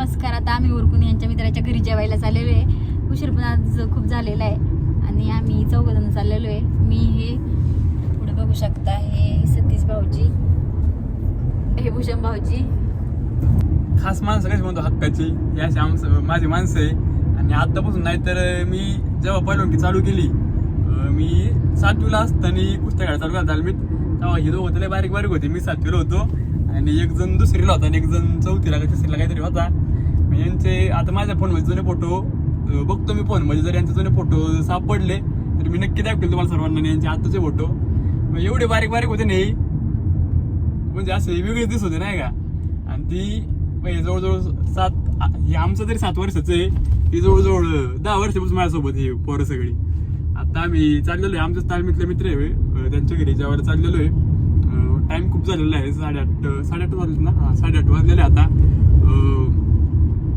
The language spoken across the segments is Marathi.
नमस्कार आता आम्ही उरकून यांच्या मित्राच्या घरी जेवायला चाललेलो आहे उशीर पण आज खूप झालेला आहे आणि आम्ही चौघजण चाललेलो आहे. मी हे पुढे बघू शकता हे सतीश भाऊजी हे भूषण भाऊजी. खास माणसं कशी म्हणतो हक्काची? ही अशी आमचं माझी माणसं आहे. आणि आत्तापासून नाही तर मी जेव्हा पहिल्यांदा चालू केली मी सातवीला असताना कुस्त्या चालू केला मी तेव्हा हे दोघं होते बारीक बारीक होते. मी सातवीला होतो आणि एक जण दुसरीला होता आणि एक जण चौथीला का तिसरीला काहीतरी होता. मग यांचे आता माझ्या फोनमध्ये जुने फोटो बघतो मी फोन म्हणजे जर यांचे जुने फोटो सापडले तर मी नक्की दाखवेल तुम्हाला सर्वांना यांचे आताचे फोटो मग एवढे बारीक बारीक होते नाही म्हणजे असे वेगळेच दिसत होते नाही का? आणि ती म्हणजे जवळजवळ सात हे आमचं तरी सात वर्षाचं आहे. ती जवळजवळ दहा वर्षापासून माझ्यासोबत हे पोरं सगळी. आता आम्ही चाललेलो आहे. आमच्याच तालमीतले मित्र आहे त्यांच्या घरी ज्यावर चाललेलो आहे. टाईम खूप झालेला आहे साडेआठ साडेआठ वाजले ना? हां साडेआठ वाजलेले आता.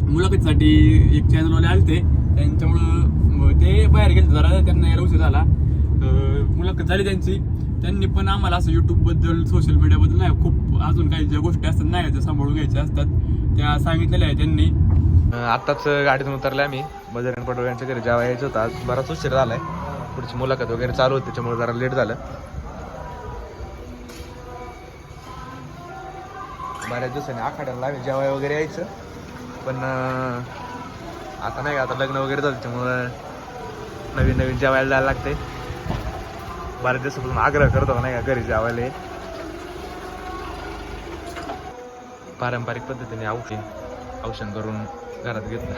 मुलाखतीसाठी एक चॅनलवाले आले ते त्यांच्यामुळं ते बाहेर गेले जरा. त्यांना यायला उशीर झाला. मुलाखत झाली त्यांची. त्यांनी पण आम्हाला असं यूट्यूबबद्दल सोशल मीडियाबद्दल नाही खूप अजून काही ज्या गोष्टी असतात नाही ज्या सांभाळून घ्यायच्या असतात. त्या सांगितलेल्या आहे त्यांनी. आत्ताच गाडीतून उतरले आम्ही. बजरंग पटोल यांच्या घरी जेव्हा यायचं होतं आज बराच उशीर झालाय. पुढची मुलाखत वगैरे चालू होती त्याच्यामुळे जरा लेट झालं. बऱ्याच दिवसांनी आखाड्याला लागेल जेवाय वगैरे यायचं पण आता नाही का आता लग्न वगैरे झालं त्याच्यामुळं नवीन नवीन जेवायला जायला लागते. बऱ्याच दिवसापासून आग्रह करत होता नाही का घरी जेवायला. पारंपरिक पद्धतीने औषध औषण करून घरात घेतलं.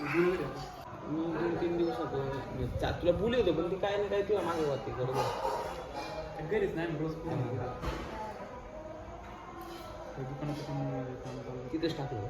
मी दोन तीन दिवसात तुला बोलले होते पण ते काय नाही काय तुला मागे होते बरोबर. घरीच नाही रोज तिथेच टाकलं.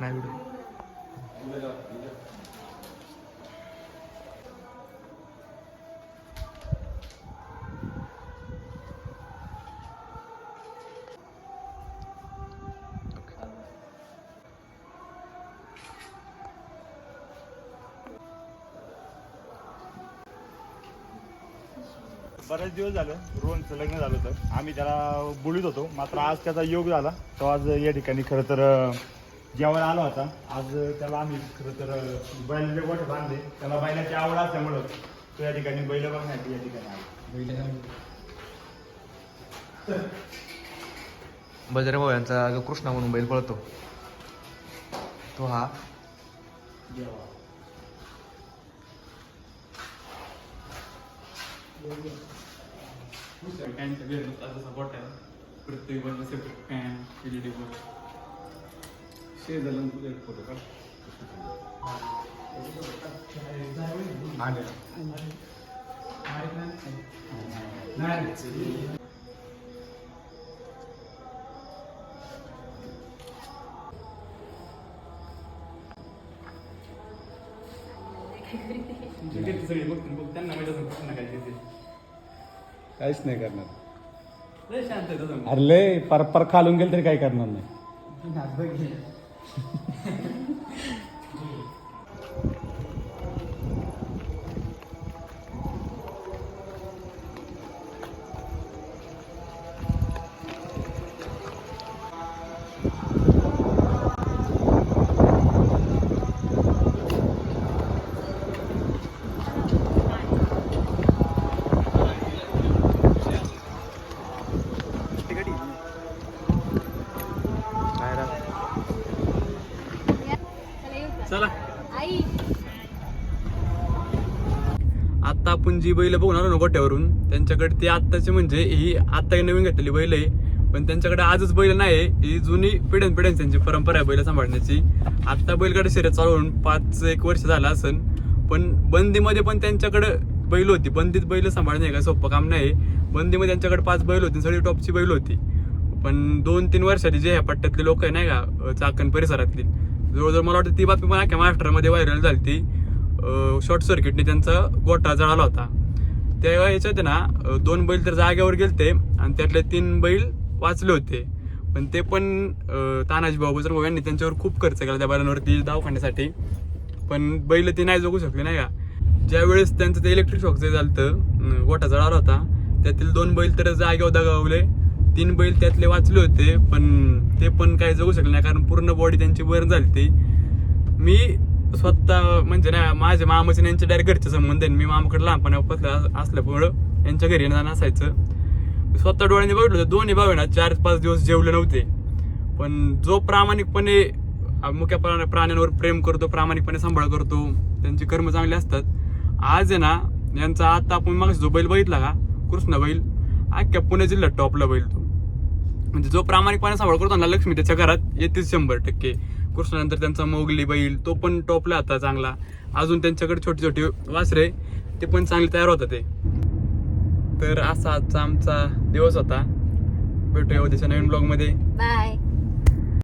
नाही व्हिडिओ बरेच दिवस झालं रोहनचं लग्न झालं होतं. आम्ही त्याला बोलत होतो. मात्र आज त्याचा योग झाला. तो आज या ठिकाणी खरं तर जेवायला आला होता. आज त्याला आम्ही खरं तर बैलाचे गोठ बांधले. त्याला बैलाची आवड असल्यामुळं तो या ठिकाणी बैल बघण्यासाठी या ठिकाणी आला. बजरंग भाऊ यांचा जो कृष्णा म्हणून बैल पळतो तो हा फॅनच्या घरी असं सपोर्ट आहे प्रत्येक बंद separate fan L D board शेजारला तुझे फोटो काढ सगळे बघतील बघ त्यांना माहिती असेल कुठं ना काय ते काहीच नाही करणार. अरे लय पर पर खालून गेलं तरी काही करणार नाही. आपण जी बैल बघून आलो ना गोट्यावरून त्यांच्याकडे ती आत्ताची म्हणजे ही आत्ता नवीन घेतलेली बैल आहे. पण त्यांच्याकडे आजच बैल नाही ही जुनी पिढ्यान पिढ्यान त्यांची परंपरा आहे बैल सांभाळण्याची. आत्ता बैलगाडी शर्यत चालवून पाच एक वर्ष झालं असन पण बंदीमध्ये पण त्यांच्याकडे बैल होती. बंदीत बैल सांभाळणे काय सोपं काम नाही बंदीमध्ये त्यांच्याकडे पाच बैल होती सगळी टॉपची बैल होती. पण दोन तीन वर्षाची जे ह्या पट्ट्यातले लोक आहे नाही का चाकण परिसरातली जवळजवळ मला वाटतं ती बातमी पण अख्या महाराष्ट्रामध्ये व्हायरल झाली ती शॉर्ट सर्किटने त्यांचा गोठा जळाला होता. तेव्हा याच्यात ना दोन बैल तर जागेवर गेलते आणि त्यातले तीन बैल वाचले होते. पण ते पण तानाजी भाऊ यांनी त्यांच्यावर खूप खर्च केला त्या बैलांवरती दवाखान्यासाठी. पण बैल ते नाही जगू शकले नाही का? ज्यावेळेस त्यांचं ते इलेक्ट्रिक शॉकचं झालं गोठा जळाला होता त्यातील दोन बैल तर जागेवर दगावले. तीन बैल त्यातले वाचले होते पण ते पण काही जगू शकले नाही कारण पूर्ण बॉडी त्यांची बरं झाली ती मी स्वतः म्हणजे ना माझ्या मामाचे यांचे डायरेक्ट घरचे संबंध आहे मी मामाकडे लहानपणापासून असल्यामुळं यांच्या घरी येणं असायचं स्वतः डोळ्यांनी बघितलं होतं. दोन्ही भाऊ ना चार पाच दिवस जेवले नव्हते. पण जो प्रामाणिकपणे मुख्या प्राण्या- प्राण्यांवर प्रेम करतो प्रामाणिकपणे सांभाळ करतो त्यांचे कर्म चांगले असतात. आज आहे ना यांचा आता आपण मग जो बैल बघितला का? कृष्ण बैल. अख्ख्या पुणे जिल्ह्यात टॉपला बैल तो. म्हणजे जो प्रामाणिकपणे सांभाळ करतो ना लक्ष्मी त्याच्या घरात येतेच शंभर टक्के. कृष्णानंतर त्यांचा मोगली बैल तो पण टॉपला होता चांगला. अजून त्यांच्याकडे छोटे छोटे वासरे ते पण चांगले तयार होतात ते. तर असा आजचा आमचा दिवस होता. भेटूया उद्याच्या नवीन ब्लॉगमध्ये बाय